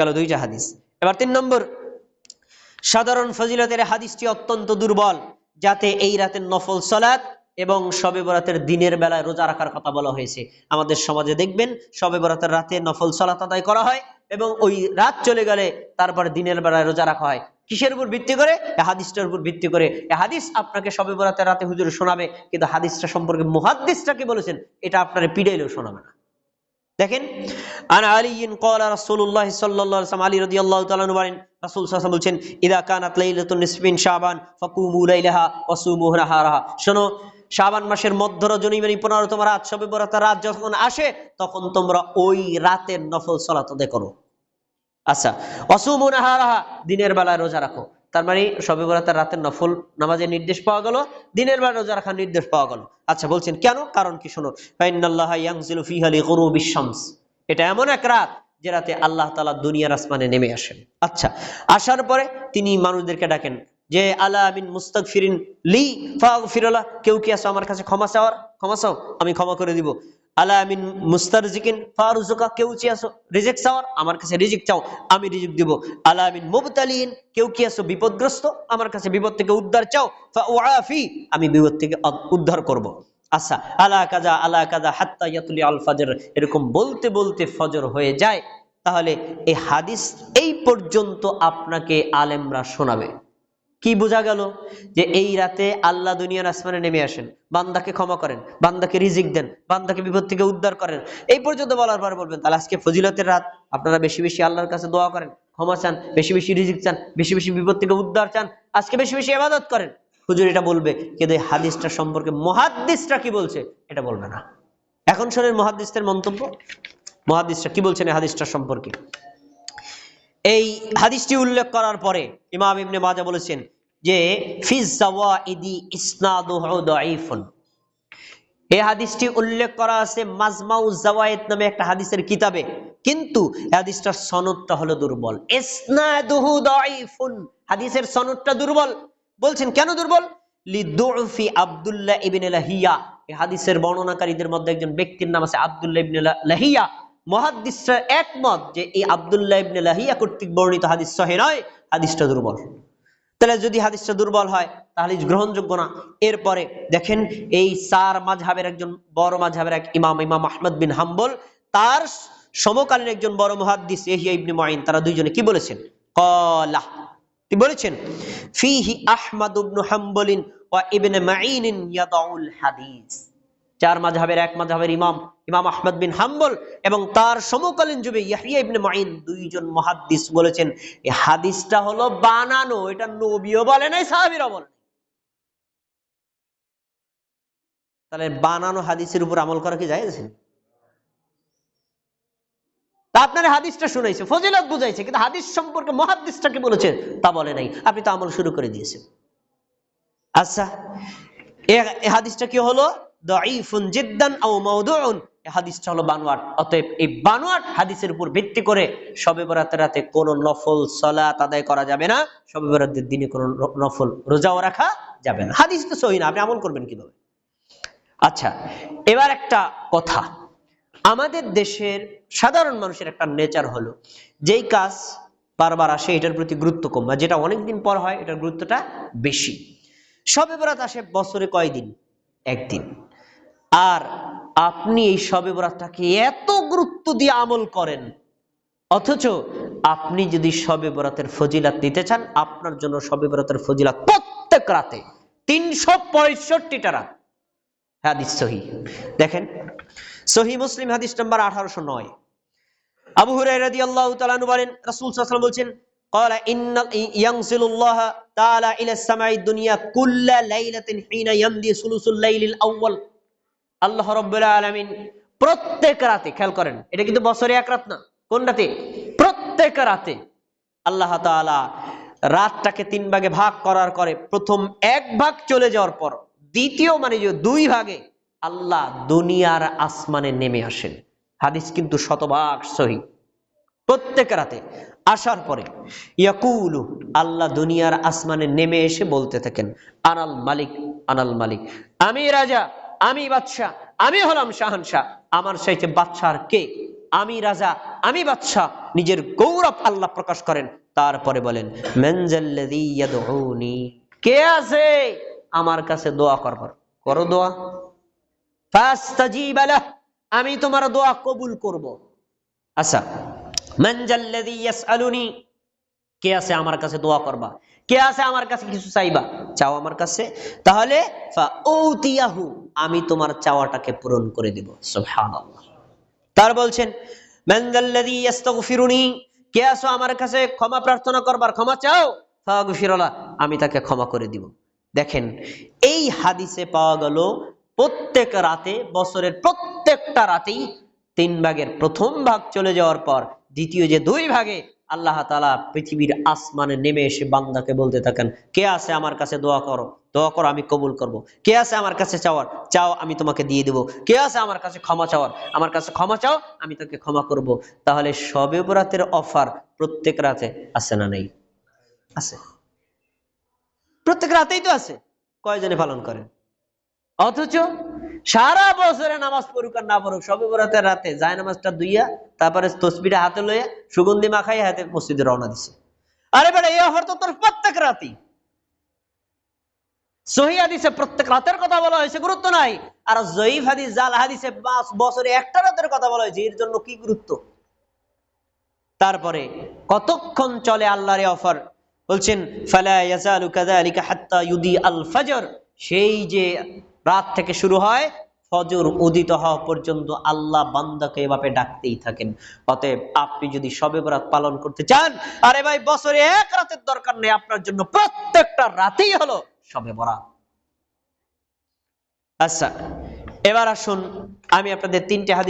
গেল দুইটা হাদিস। এবার তিন নম্বর, সাধারণ ফজিলতের হাদিসটি অত্যন্ত দুর্বল, যাতে এই রাতের নফল সলাৎ এবং শবে বরাতের দিনের বেলায় রোজা রাখার কথা বলা হয়েছে। আমাদের সমাজে দেখবেন শবে বরাতের রাতে নফল সলাৎ আদায় করা হয় এবং ওই রাত চলে গেলে তারপর দিনের বেলায় রোজা রাখা হয়। কিসের উপর ভিত্তি করে? এ হাদিসটার উপর ভিত্তি করে। এ হাদিস আপনাকে সবে বরাতের রাতে হুজুর শোনাবে, কিন্তু হাদিসটা সম্পর্কে মুহাদ্দিসটা কি বলেছেন, এটা আপনার পিড়াইলেও শোনাবে না। দেখেন, আন আলিয়িন ক্বালা রাসূলুল্লাহ আলাইহি আলী রাদিয়াল্লাহু তাআলা আনহু বলেন, রাসূল সাল্লাল্লাহু বলছেন, ইদা কানাত লাইলাতুন নিসফিন শাবান ফাকুমু লাইলাহা নাহারাহা। শোনো, শাবান মাসের মধ্য রজনী মানে 15 তম রাত শবে বরাতের রাত যখন আসে, তখন তোমরা ওই রাতের নফল সালাত করো। আচ্ছা ওয়াসুমু নাহারাহা, দিনের বেলায় রোজা রাখো। তার মানে শবে বরাতের রাতের নফল নামাজের নির্দেশ পাওয়া গেল, দিনের বেলা রোজা রাখার নির্দেশ পাওয়া গেল। আচ্ছা বলছেন কেন? কারণ কি শোনো এটা এমন এক রাত যে রাতে আল্লাহ তালা দুনিয়ার আসমানে নেমে আসেন। আচ্ছা আসার পরে তিনি মানুষদেরকে ডাকেন যে, আলা আমিন মুস্তাক ফিরিন লি ফাগফিরালা কেউ কি আছো আমার কাছে ক্ষমা চাওয়ার? ক্ষমা চাও, আমি ক্ষমা করে দিব। আলা আমিন মুস্তারজিকিন, ফারুজুকা, কেউ কি আছো? রিজিক চাওয়ার? আমার কাছে রিজিক চাও, আমি রিজিক দিব। আলা আমিন মুবতালিন, কেউ কি আছো? বিপদগ্রস্ত? আমার কাছে বিপদ থেকে উদ্ধার চাও। ফাউআফি আমি বিপদ থেকে উদ্ধার করব। আচ্ছা আলা কাজা আলা কাজা হাত্তা ইয়াতুলি আল ফাজর, এরকম বলতে বলতে ফজর হয়ে যায়। তাহলে এই হাদিস এই পর্যন্ত আপনাকে আলেমরা শোনাবে। কি বোঝা গেল? যে এই রাতে আল্লাহ দুনিয়ার আসমানে নেমে আসেন, বান্দাকে ক্ষমা করেন, বান্দাকে রিজিক দেন, বান্দাকে বিপদ থেকে উদ্ধার করেন। এই পর্যন্ত বলার পর বলবেন, তাহলে আজকে ফজিলতের রাত, আপনারা বেশি বেশি আল্লাহর কাছে দোয়া করেন, ক্ষমা চান, বেশি বেশি রিজিক চান, বেশি বেশি বিপদ থেকে উদ্ধার চান, আজকে বেশি বেশি ইবাদত করেন। হুজুর এটা বলবে কিন্তু এই হাদিসটা সম্পর্কে, মহাদ্দিসটা কি বলছে, এটা বলবে না। এখন শোনেন মহাদ্দিসের মন্তব্য। মহাদ্দিসটা কি বলছেন এই হাদিসটা সম্পর্কে? এই হাদিসটি উল্লেখ করার পরে ইমাম ইবনে মাজা বলেছেন যে এই হাদিসটি উল্লেখ করা আছে মাজমাউ জাওয়ায়েদ নামে একটা হাদিসের কিতাবে। কিন্তু হাদিসটার সনদটা হলো দুর্বল। হাদিসের সনদটা দুর্বল। বলছেন, কেন দুর্বল? লিদুফি আব্দুল্লাহ ইবনে লাহিয়া। এই হাদিসের বর্ণনাকারীদের মধ্যে একজন ব্যক্তির নাম আছে আব্দুল্লাহ ইবনে লাহিয়া। মহাদিসরা একমত যে এই আব্দুল্লাহ ইবনে লাহিয়া কর্তৃক বর্ণিত হাদিস সহি নয়, হাদিসটা দুর্বল। তাহলে যদি হাদিসটা দুর্বল হয়, তাহলে গ্রহণযোগ্য না। এরপরে দেখেন, এই চার মাঝহাবের একজন, বড় মাঝহাবের এক ইমাম ইমাম আহমদ বিন হাম্বল, তার সমকালীন একজন বড় মুহাদ্দিস ইহিয়া ইবনে মাইন তারা দুইজনে কি বলেছেন? কলা। কি বলেছেন? ফিহি আহমদ ইবনে হাম্বলিন ওয়া ইবনে মাঈন ইয়াদাউল হাদিস। চার মাঝহাবের এক মাঝহাবের ইমাম ইমাম আহমদ বিন হাম্বল এবং তার সমকালীন যুগে ইয়াহিয়া ইবনে মাইন দুইজন মুহাদ্দিস বলেছেন এই হাদিসটা হলো বানানো, এটা নবীও বলে নাই সাহাবীরা বলে তাহলে বানানো হাদিসের উপর আমল করা কি যায় তা আপনার হাদিসটা শুনাইছে ফজিলত বুঝাইছে, কিন্তু হাদিস সম্পর্কে মহাদিসটা কি বলেছে তা বলে নাই। আপনি তো আমল শুরু করে দিয়েছেন। আচ্ছা এ হাদিসটা কি হলো? দাঈফুন জিদ্দান আও মাওদুউন। এই হাদিসটা হলো বানোয়াট। অতএব এই বানোয়াট হাদিসের উপর ভিত্তি করে শবে বরাতের রাতে কোন নফল সালাত আদায় করা যাবে না বরাতের দিনে নফল রোজাও রাখা যাবে না। হাদিস তো সহি না, আপনি আমল করবেন কীভাবে? আচ্ছা এবার একটা কথা। আমাদের দেশের সাধারণ মানুষের একটা নেচার হলো, যেই কাজ বারবার আসে এটার প্রতি গুরুত্ব কম আর যেটা অনেকদিন পর হয় এটার গুরুত্বটা বেশি। শবে বরাত আসে বছরে কয়দিন? একদিন। আর আপনি এই শবে বরাতটাকে এত গুরুত্ব দিয়ে আমল করেন অথচ আপনি যদি শবে বরাতের ফজিলাত নিতে চান আপনার জন্য শবে বরাতের ফজিলাত প্রত্যেক রাতে তিনশো পঁয়ষট্টিটা রাত হাদিস সহি দেখেন সহি মুসলিম হাদিস নাম্বার আঠারোশো নয় আবু হুরায়রা রাদিয়াল্লাহু তাআলা আনহু বলেন রাসূল সাল্লাল্লাহু আলাইহি ওয়াসাল্লাম বলছেন قال ان ينزل الله تعالى الى السماء الدنيا كل ليله حين يمضي ثلث الليل الاول আল্লাহ রাব্বুল আলামিন প্রত্যেক রাতে, খেয়াল করেন, এটা কিন্তু বছরে এক রাত না, কোন রাতে? প্রত্যেক রাতে আল্লাহ তাআলা রাতটাকে তিন ভাগে ভাগ করার করে, প্রথম এক ভাগ চলে যাওয়ার পর, দ্বিতীয় মানে যে দুই ভাগে আল্লাহ দুনিয়ার আসমানে নেমে আসেন। হাদিস কিন্তু শতভাগ সহি। প্রত্যেক রাতে আসার পরে ইয়াকুলু, আল্লাহ দুনিয়ার আসমানে নেমে এসে বলতে থাকেন, আনাল মালিক আনাল মালিক, আমি রাজা। আমি বাদশাহ আমি হলাম শাহানশাহ। আমার চাইতে বাদশাহ কে? আমি রাজা, আমি বাদশাহ নিজের গৌরব আল্লাহ প্রকাশ করেন। তারপরে বলেন কে আছে? আমার কাছে দোয়া করবার করো দোয়া। আমি তোমার দোয়া কবুল করব। আচ্ছা ইয়াসআলুনি। কে আছে? আমার কাছে দোয়া করবা। কে আছে আমার কাছে কিছু চাইবা? চাও আমার কাছে? তাহলে আমি তোমার চাওয়াটাকে পূরণ করে দিব। তার বলছেন কে আছো আমার কাছে ক্ষমা প্রার্থনা করবার ক্ষমা চাও? ফাগফিরলা, আমি তাকে ক্ষমা করে দিব। দেখেন, এই হাদিসে পাওয়া গেল, প্রত্যেক রাতে, বছরের প্রত্যেকটা রাতেই তিন ভাগের প্রথম ভাগ চলে যাওয়ার পর, দ্বিতীয় যে দুই ভাগে আল্লাহ তালা পৃথিবীর আসমানে নেমে এসে বান্দাকে বলতে থাকেন, কে আছে আমার কাছে দোয়া করো? দোয়া করো, আমি কবুল করব। কে আছে আমার কাছে চাওয়ার? চাও, আমি তোমাকে দিয়ে দেব। কে আছে আমার কাছে ক্ষমা চাওয়ার? আমার কাছে ক্ষমা চাও, আমি তাকে ক্ষমা করব। তাহলে সবে বরাতের অফার প্রত্যেক রাতে আছে না নেই? আছে। প্রত্যেক রাতেই তো আছে। কয়জনে পালন করেন? অথচ সারা বছরে নামাজ পড়ুক আর না পড়ুক, সবে বরাতের রাতে যায় নামাজটা দুইয়া তারপরে তসবিটা হাতে লইয়া সুগন্ধি মাখাই হাতে মসজিদে রওনা দিছে। আরে বেটা, এই অফার তো তোর প্রত্যেক রাতেই। সহি হাদিসে প্রত্যেক রাতের কথা বলা হয়েছে, গুরুত্ব নাই। আর জয়ীফ হাদিস, জাল হাদিসে পাঁচ বছরে একটা রাতের কথা বলা হয়েছে, এর জন্য কি গুরুত্ব? তারপরে কতক্ষণ চলে আল্লাহর অফার? বলছেন, ফালা ইয়াজালু কাযালিকা হাত্তা ইউদি আল ফজর। সেই যে রাত থেকে শুরু হয়, ফজর উদিত হওয়া পর্যন্ত আল্লাহ বান্দাকে এভাবে ডাকতেই থাকেন। অতএব আপনি যদি সবে বরাত পালন করতে চান, আরে ভাই, বছরে এক রাতের দরকার নেই, আপনার জন্য প্রত্যেকটা রাতেই হলো সবে বরাত। আচ্ছা এবার আসুন, আমি আপনাদের তিনটে হাদিস